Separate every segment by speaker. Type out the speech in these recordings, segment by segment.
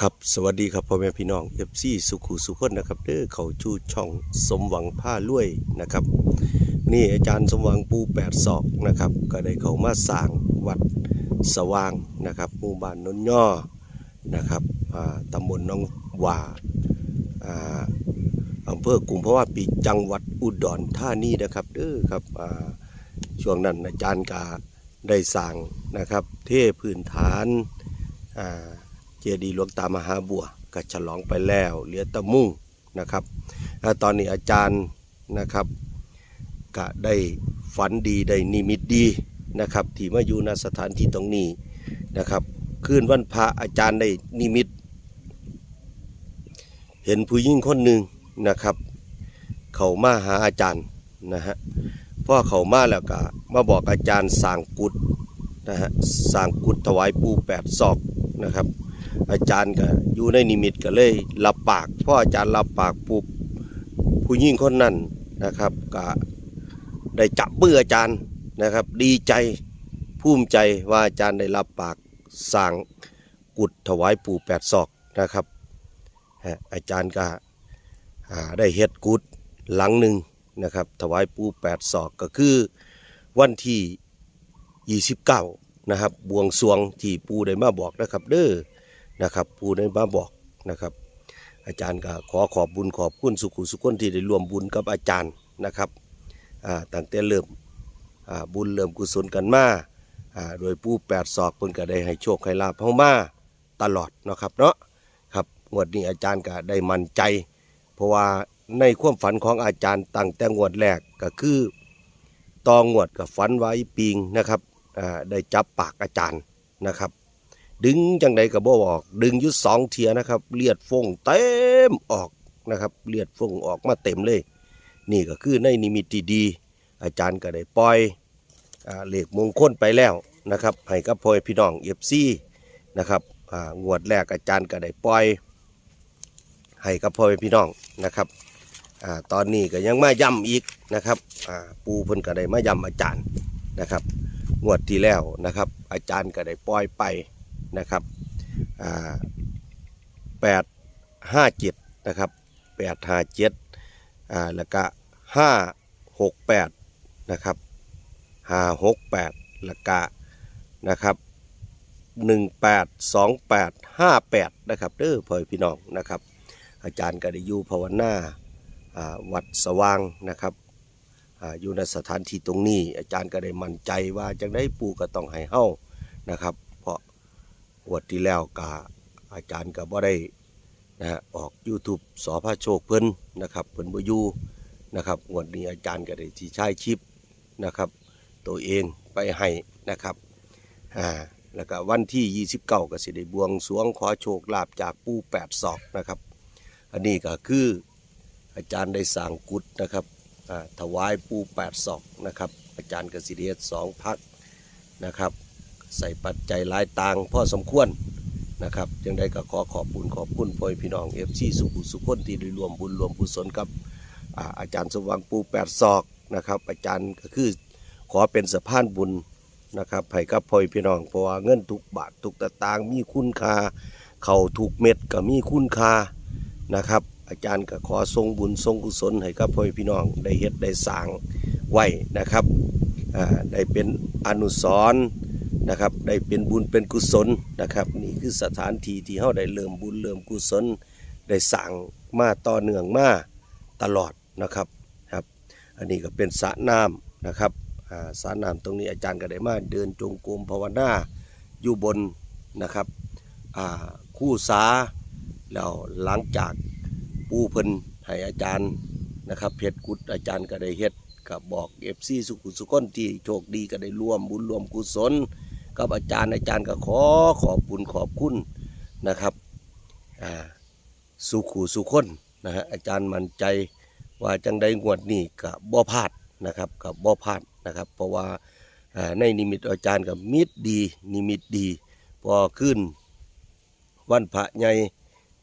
Speaker 1: ครับสวัสดีครับพ่อแม่พี่น้องเอฟซีสุขุสุขนนะครับเด้อเขาชูช่องสมหวังผ้าลุวยนะครับ นี่อาจารย์สมหวังปูแปดศอกนะครับ ก็ได้เขามาสร้างวัดสว่างนะครับหมู่บ้านนนย่อนะครับอ่าตำบลน้องหว่าอ่าอำเภอกุมภาวะปีจังหวัดอุดรธานีนะครับเด้อครับอ่าช่วงนั้นอาจารย์ก็ได้สร้างนะครับ เทพื้นฐานอ่า เจดีย์หลวงตามหาบัวก็ฉลองไปแล้วเหลือตะมุ่งนะครับตอนนี้อาจารย์นะครับก็ได้ฝันดีได้นิมิตดีนะครับที่มาอยู่ณสถานที่ตรงนี้นะครับคืนวันพระอาจารย์ได้นิมิต เห็นผู้หญิงคนหนึ่งนะครับ เขามาหาอาจารย์นะฮะพอเขามาแล้วก็มาบอกอาจารย์สางกุฏนะฮะสางกุฏถวายปูแปดศอกนะครับ อาจารย์ก็อยู่ในนิมิตก็เลยรับปากพ่ออาจารย์รับปากปุ๊บผู้หญิงคนนั้นนะครับก็ได้จับมืออาจารย์นะครับ ดีใจภูมิใจว่าอาจารย์ได้รับปากสร้างกุฏถวายปู่แปดศอกนะครับอาจารย์ก็ได้เฮ็ดกุฏหลังหนึ่งนะครับถวายปู่แปดศอกก็คือวันที่ 29 นะครับบวงสรวงที่ปู่ได้มาบอกนะครับ เด้อ นะครับผู้ได้มาบอกนะครับ อาจารย์ก็ขอขอบบุญขอบคุณสุขุสุขคนที่ได้ร่วมบุญกับอาจารย์นะครับอ่าตั้งแต่เริ่มบุญเริ่มกุศลกันมาโดยผู้แปดศอกเพิ่นก็ได้ให้โชคให้ลาภเฮามาตลอดนะครับเนาะครับงวดนี้อาจารย์ก็ได้มั่นใจ เพราะว่าในความฝันของอาจารย์ตั้งแต่งวดแรกก็คือตองงวดกับฝันไว้ปิงนะครับได้จับปากอาจารย์นะครับ ดึงจังใดก็บ่ออก ดึงยุดสองเทียนะครับ เลียดฟงเต็มออกนะครับ เลียดฟงออกมาเต็มเลย นี่ก็คือในนิมิตที่ดี อาจารย์ก็ได้ปล่อยอ่าเลขมงคลไปแล้วนะครับให้กับพ่อพี่น้องเอฟซีนะครับงวดแรกอาจารย์ก็ได้ปล่อยให้กับพ่อพี่น้องนะครับอตอนนี้ก็ยังมาย้ำอีกนะครับปูเพิ่นก็ได้มาย้ำอาจารย์นะครับ งวดที่แล้วนะครับ อาจารย์ก็ได้ปล่อยไป นะครับแปดห้าเจ็ดนะครับแปดห้าเจ็ดแล้วก็ห้าหกแปดนะครับห้าหกแปดแล้วก็นะครับหนึ่งแปดสองแปดห้าแปดนะครับเด้อพ่อพี่น้องนะครับ อาจารย์ก็ได้อยู่ภาวนาวัดสว่างนะครับออยู่ในสถานที่ตรงนี้ อาจารย์ก็ได้มั่นใจว่าจังได้ปู่ก็ต้องให้เฮานะครับ งวดที่แล้วก็อาจารย์ก็บ่ได้นะฮะออก YouTube สอพระโชคเพิ่นนะครับเพิ่นบ่อยู่นะครับงวดนี้อาจารย์ก็ได้ที่ใช้ชิปนะครับ ตัวเองไปให้นะครับอ่าแล้วก็วันที่ 29ก็สิได้บวงสรวงขอโชคลาภจากปู่แปดศอกนะครับ อันนี้ก็คืออาจารย์ได้สร้างกุฏนะครับอ่าถวายปู่แปดศอกนะครับ อาจารย์กสิเดชสองพักนะครับ ใส่ปัจจัยหลายต่างพอสมควรนะครับจังได้ก็ขอขอบบุญขอบคุณพ่อพี่น้องเอฟซีสุขุสุขคนที่ได้รวมบุญรวมกุศลกับอาอาจารย์สว่างปูแปดศอกนะครับ อาจารย์ก็คือขอเป็นสะพานบุญนะครับให้กับพ่อพี่น้องเพราะว่าเงินทุกบาททุกตะตางมีคุณค่า เขาถูกเม็ดก็มีคุณค่านะครับ อาจารย์ก็ขอทรงบุญทรงกุศลให้กับพ่อพี่น้องได้เฮ็ดได้สร้างไว้นะครับได้เป็นอนุสรณ์ นะครับ ได้เป็นบุญเป็นกุศลนะครับ นี่คือสถานที่ที่เฮาได้เริ่มบุญเริ่มกุศล ได้สร้างมาต่อเนื่องมาตลอดนะครับครับ อันนี้ก็เป็นสระน้ำนะครับอ่าสระน้ำตรงนี้อาจารย์ก็ได้มาเดินจงกรมภาวนาอยู่บนนะครับคู่สาแล้วหลังจากปูเพิ่นให้อาจารย์นะครับเพชรกุดอาจารย์ก็ได้เฮ็ดกับบอกเอฟซีสุขุสุคนที่โชคดีก็ได้ร่วมบุญร่วมกุศล กับอาจารย์อาจารย์ก็ขอขอบบุญขอบคุณนะครับอ่าสุขุสุคนนะฮะอาจารย์มั่นใจว่าจังได้งวดนี้กับบ่พลาดนะครับกับบ่พลาดนะครับ เพราะว่าในนิมิตอาจารย์กับมิตรดีนิมิตดีพอขึ้นวันพระใหญ่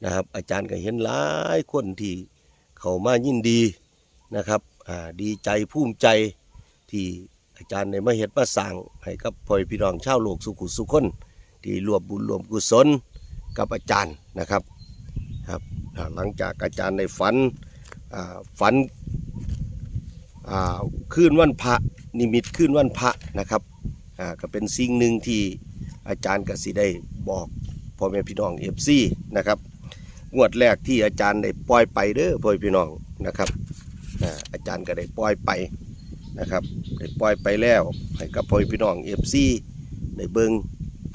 Speaker 1: นะครับ อาจารย์ก็เห็นหลายคนที่เขามายินดีนะครับอ่าดีใจภูมิใจที่ อาจารย์ในมาเฮ็ดมาสร้างให้กับพ่อพี่น้องชาวโลกสุขุสุขคนที่รวมบุญรวมกุศลกับอาจารย์นะครับครับหลังจากอาจารย์ได้ฝันฝันอ่าคืนวันพระนิมิตคืนวันพระนะครับก็เป็นสิ่งหนึ่งที่อาจารย์กสิได้บอกพ่อแม่พี่น้องเอฟซีนะครับงวดแรกที่อาจารย์ได้ปล่อยไปเด้อพ่อพี่น้องนะครับอาจารย์ก็ได้ปล่อยไป นะครับได้ปล่อยไปแล้วให้กับพ่อพี่น้องเอฟซีได้เบิ่ง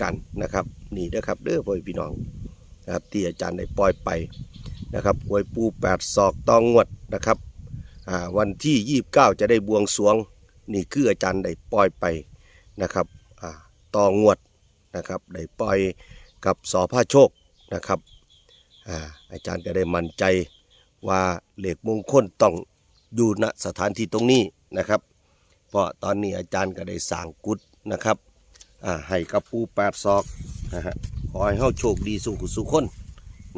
Speaker 1: กันนะครับนี่เด้อครับเด้อพ่อพี่น้องนะครับที่อาจารย์ได้ปล่อยไปนะครับหวยปูแปดศอกตองงวดนะครับวันที่29จะได้บวงสวง นี่คืออาจารย์ได้ปล่อยไปนะครับอ่าตองวดนะครับได้ปล่อยกับสอพระโชคนะครับอาอาจารย์ก็ได้มั่นใจว่าเหล็กมงคลต้องอยู่ณสถานที่ตรงนี้ นะครับ เพราะตอนนี้อาจารย์ก็ได้สั่งกุดนะครับให้กับปูแปดศอกนะฮะขอให้เฮาโชคดีสุขสุขคน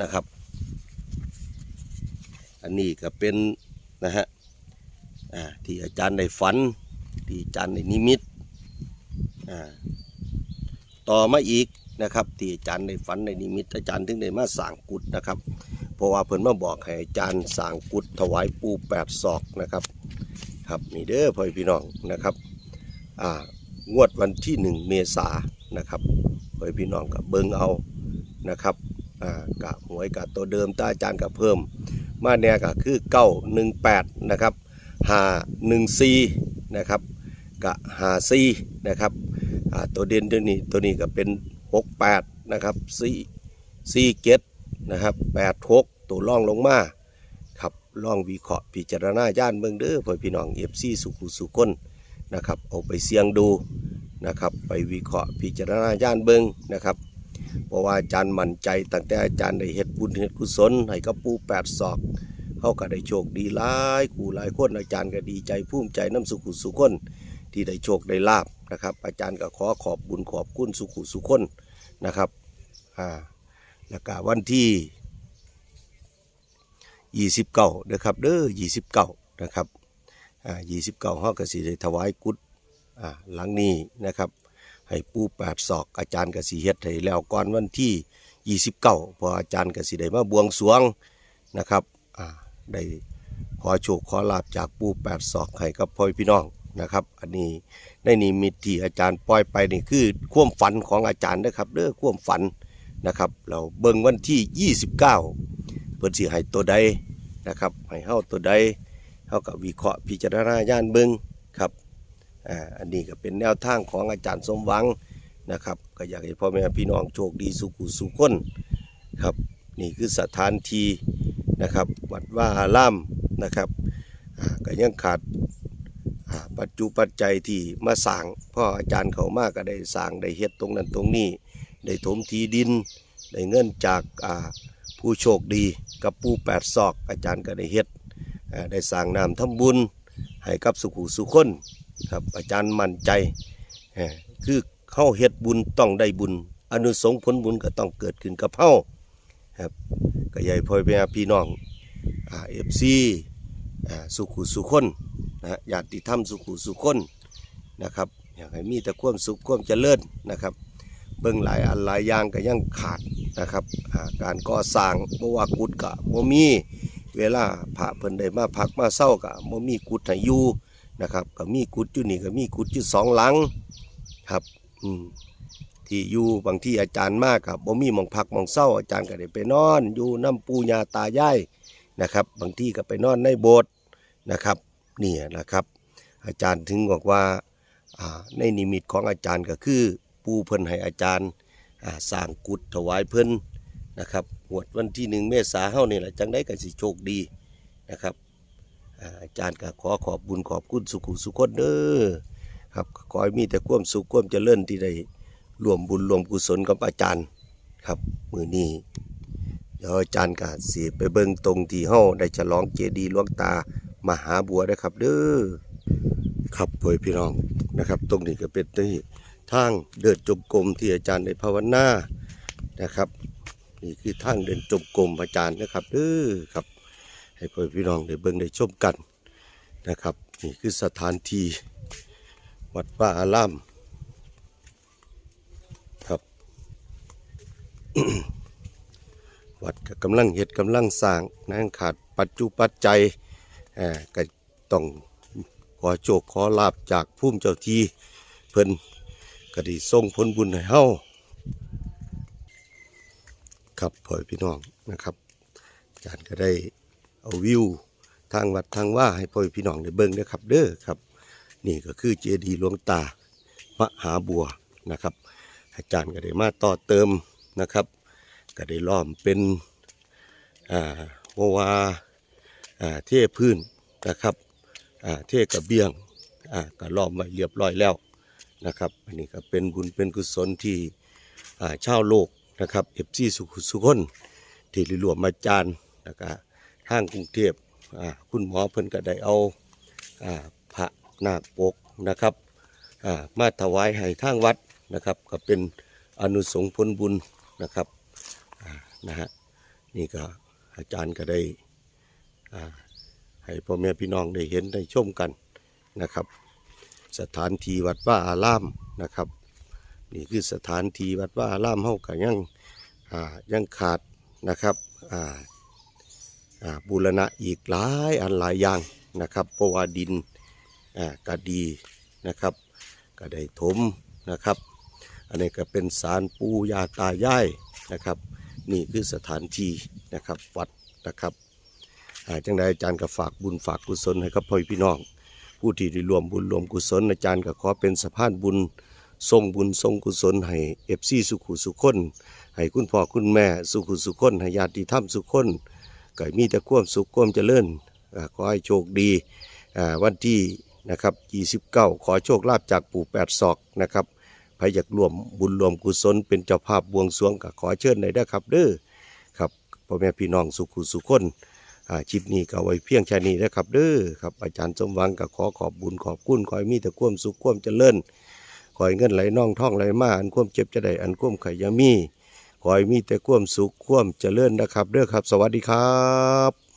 Speaker 1: นะครับ อันนี้ก็เป็นนะฮะที่อาจารย์ได้ฝัน ที่อาจารย์ได้นิมิตต่อมาอีกนะครับ ที่อาจารย์ได้ฝันในนิมิต อาจารย์ถึงได้มาสร้างกุดนะครับ เพราะว่าเพิ่นมาบอกให้อาจารย์สร้างกุดถวายปูแปดศอกนะครับ ครับนี่เด้อพ่อพี่น้องนะครับอ่างวดวันที่หนึ่งเมษานะครับพ่อพี่น้องกับเบิงเอานะครับอ่ากะหวยกะตัวเดิมตาอาจารย์กับเพิ่ม มาแน่ก็คือเก้าหนึ่งแปดนะครับห้าหนึ่งสี่นะครับกะห้าสี่นะครับอ่าตัวเด่นตัวนี้ตัวนี้ก็เป็นหกแปดนะครับสี่สี่เกตนะครับแปดหกตัวล่องลงมา ลองวิเคราะห์พิจารณาย่านเบิ่งเด้อพ่อพี่น้องเอฟซีสุขุสุคนนะครับเอาไปเสี่ยงดูนะครับ ไปวิเคราะห์พิจารณาย่านเบิงนะครับ เพราะว่าอาจารย์มั่นใจตั้งแต่อาจารย์ได้เฮ็ดบุญเฮ็ดกุศลให้กับปูแปดศอกเขาก็ได้โชคดีหลายกูหลายคนอาจารย์ก็ดีใจภูมิใจน้ำสุขุสุคนที่ได้โชคได้ลาบนะครับ อาจารย์ก็ขอขอบบุญขอบคุณสุขุสุคนนะครับอ่าแล้วก็วันที่ ยี่สิบเก้านะครับเด้อยี่สิบเก้านะครับอ่ายี่สิบเก้าห้อกสิได้ถวายกุดอ่าหลังนี้นะครับให้ปูแปดศอกอาจารย์กสิเฮ็ดให้แล้วก่อนวันที่ยี่สิบเก้าพออาจารย์กสิได้มาบวงสรวงนะครับอ่าได้ขอโชคขอลาบจากปูแปดศอกให้กับพ่อพี่น้องนะครับ อันนี้ในนิมิตที่อาจารย์ปล่อยไปนี่คือความฝันของอาจารย์นะครับเด้อความฝันนะครับ เราเบิ่งวันที่ 29 เพิ่นสิให้ตัวใด นะครับให้เฮาตัวใดเฮากับวิเคราะห์พิจารณาญาณเบิงครับอ่าอันนี้ก็เป็นแนวทางของอาจารย์สมหวังนะครับก็อยากให้พ่อแม่พี่น้องโชคดีสุขุสุขคนครับนี่คือสถานที่นะครับวัดว่าอารามนะครับก็ยังขาดอ่าปัจจุปัจจัยที่มาสร้างพ่ออาจารย์เขามากก็ได้สร้างได้เฮ็ดตรงนั้นตรงนี้ ได้ถมทีดิน ได้เงินจากอ่า ผู้โชคดีกับปูแปดศอก อาจารย์ก็ได้เฮ็ดได้สร้างน้ำทำบุญให้กับสุขุสุขคนครับอาจารย์มั่นใจคือเข้าเฮ็ดบุญต้องได้บุญ อนุสงผลบุญก็ต้องเกิดขึ้นกับเฮาครับก็ใหญ่พ่อแม่พี่น้องเอฟซีสุขุสุขคนนะญาติธรรมสุขุสุขคนนะครับอยากให้มีแต่ความสุขความเจริญนะครับ เบิ่งหลายอันหลายอย่างก็ยังขาดนะครับการก่อสร้างบ่ว่ากุดก็บ่มีเวลาพระเพิ่นได้มาพักมาเศร้าก็บ่มีกุดให้อยู่นะครับก็มีกุดอยู่นี่ก็มีกุดอยู่สองหลังครับอืมที่อยู่บางที่อาจารย์มากครับบ่มีมองพักมองเศร้าอาจารย์ก็ได้ไปนอน อยู่น้ำปูยาตายายนะครับ บางที่ก็ไปนอนในโบสถ์นะครับนี่นะครับ อาจารย์ถึงบอกว่าในนิมิตของอาจารย์ก็คือ ปูเพิ่นให้อาจารย์สร้างกุฏถวายเพิ่นนะครับหวดวันที่หนึ่งเมษาเฮานี่แหละจังได้ก็สิโชคดีนะครับอาจารย์ก็ขอขอบบุญขอบคุณสุขุสุขคนเด้อครับขอให้มีแต่ความสุขความเจริญที่ได้รวมบุญรวมกุศลกับอาจารย์ครับมือนี้เดี๋ยวอาจารย์ก็สิไปเบิ่งตรงที่เฮาได้ฉลองเจดีย์ลวงตามหาบัวนะครับเด้อครับพ่อพี่น้องนะครับ ตรงนี้ก็เป็นที่ ทางเดินจงกรมที่อาจารย์ได้ภาวนานะครับนี่คือทางเดินจงกรมอาจารย์นะครับเด้อครับ ให้พ่อพี่น้องได้เบิ่งได้ชมกันนะครับ นี่คือสถานที่วัดป่าอารามครับวัดกำลังเฮ็ดกำลังสร้างนั่นขาดปัจจุปัจจัยอ่อก็ต้องขอโชคขอลาบจากภูมิเจ้าที่เพิ่น ก็ด้ส่งผลบุญให้เฮาครับพ่อพี่น้องนะครับอาจารย์ก็ได้เอาวิวทางวัดทางว่าให้พ่อพี่น้องได้เบิ่งเด้อครับ เด้อครับ นี่ก็คือเจดีย์หลวงตามหาบัวนะครับ อาจารย์ก็ได้มาต่อเติมนะครับ ก็ได้ล้อมเป็นอ่าโมวาอ่าเทพื้นนะครับอ่าเทกระเบียงอ่าก็ล้อมไว้เรียบร้อยแล้ว นะครับอันนี้ก็เป็นบุญเป็นกุศลที่อ่าชาวโลกนะครับเอฟซีสุขสุคนที่รวมมาจารย์แล้วก็ทางกรุงเทพคุณหมอเพิ่นก็ได้เอาพระนาคปกนะครับมาถวายให้ทางวัดนะครับ ก็เป็นอนุสงผลบุญนะครับนะฮะนี่ก็อาจารย์ก็ได้ให้พ่อแม่พี่น้องได้เห็นได้ชมกันนะครับ สถานที่วัดว่าอารามนะครับ นี่คือสถานที่วัดว่าอารามเฮาก็ยังอ่ายังขาดนะครับอ่าอ่าบูรณะอีกหลายอันหลายอย่างนะครับเพราะว่าดินอ่าก็ดีนะครับก็ได้ถมนะครับ อันนี้ก็เป็นศาลปู่ย่าตายายนะครับ นี่คือสถานที่นะครับวัดนะครับอาจังใดอาจารย์ก็ฝากบุญฝากกุศลให้กับพ่อพี่น้อง ผู้ที่ได้รวมบุญรวมกุศลอาจารย์ก็ขอเป็นสะพานบุญทรงบุญทรงกุศลให้เอฟซีสุขุสุขคนให้คุณพ่อคุณแม่สุขุสุขคนให้ญาติธรรมสุขคนก็มีแต่ความสุขความเจริญขอให้โชคดีวันที่นะครับ29 ขอโชคลาภจากปู่แปดศอกนะครับใครอยากรวมบุญรวมกุศลเป็นเจ้าภาพบวงสรวงก็ขอเชิญได้ด้ครับเด้อครับพ่อแม่พี่น้องสุขุสุขคน คลิปนี้ก็ไว้เพียงแค่นี้นะครับเด้อครับอาจารย์สมหวังก็ขอขอบบุญขอบคุณขอให้มีแต่ความสุขความเจริญขอให้เงินไหลน่องท่องไหลมาอันความเจ็บจะได้อันความไขยามีขอให้มีแต่ความสุขความเจริญนะครับเด้อครับ สวัสดีครับ